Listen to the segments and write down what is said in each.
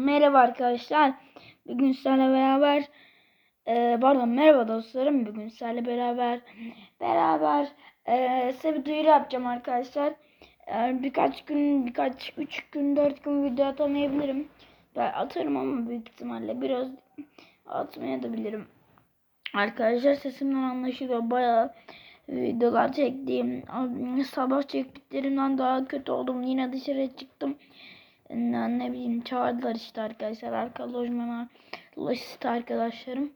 Merhaba arkadaşlar. Bugün sizlerle beraber e, pardon merhaba dostlarım. Bugün sizlerle beraber beraber e, size bir duyuru yapacağım arkadaşlar. E, birkaç gün birkaç üç gün dört gün video atamayabilirim. Ben atarım ama büyük ihtimalle biraz atmaya da bilirim. Arkadaşlar sesimden anlaşılıyor. Bayağı videolar çektiğim sabah çektiklerimden daha kötü oldum. Yine dışarı çıktım ne, ne bileyim çağırdılar işte arkadaşlar. Arka lojmana lojist arkadaşlarım.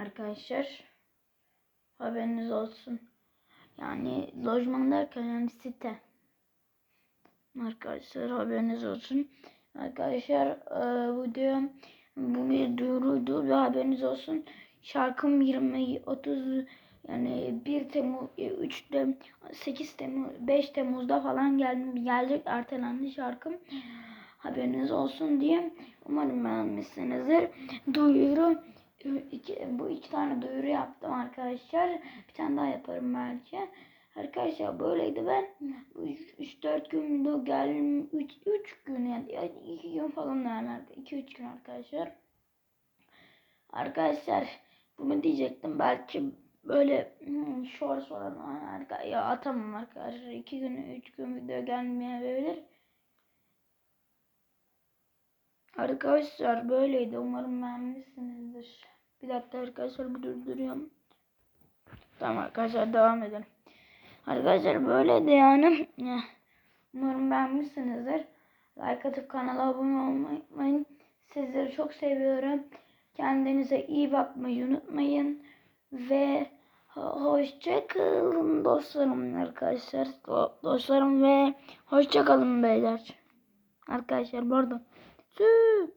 Arkadaşlar haberiniz olsun. Yani lojman derken yani site. Arkadaşlar haberiniz olsun. Arkadaşlar e, bu diyor bu bir duyuruydu ve haberiniz olsun. Şarkım 20 30 yani 1 Temmuz 3 Temmuz 8 Temmuz 5 Temmuz'da falan gel gelecek ertelendi şarkım. Haberiniz olsun diye umarım beğenmişsinizdir. Duyuru iki, bu iki tane duyuru yaptım arkadaşlar. Bir tane daha yaparım belki. Arkadaşlar böyleydi ben 3-4 gün geldim 3 3 gün yani 2 gün falan yani 2-3 gün arkadaşlar. Arkadaşlar bunu diyecektim belki böyle hmm, shorts falan arka ya atamam arkadaşlar. iki gün üç gün video gelmeyebilir. Arkadaşlar böyleydi. Umarım beğenmişsinizdir. Bir dakika arkadaşlar bir durduruyorum. Tamam arkadaşlar devam edelim. Arkadaşlar böyleydi yani. Umarım beğenmişsinizdir. Like atıp kanala abone olmayı unutmayın. Sizleri çok seviyorum. Kendinize iyi bakmayı unutmayın. Ve hoşçakalın dostlarım arkadaşlar. Dostlarım ve hoşçakalın beyler. Arkadaşlar pardon. Tschüss.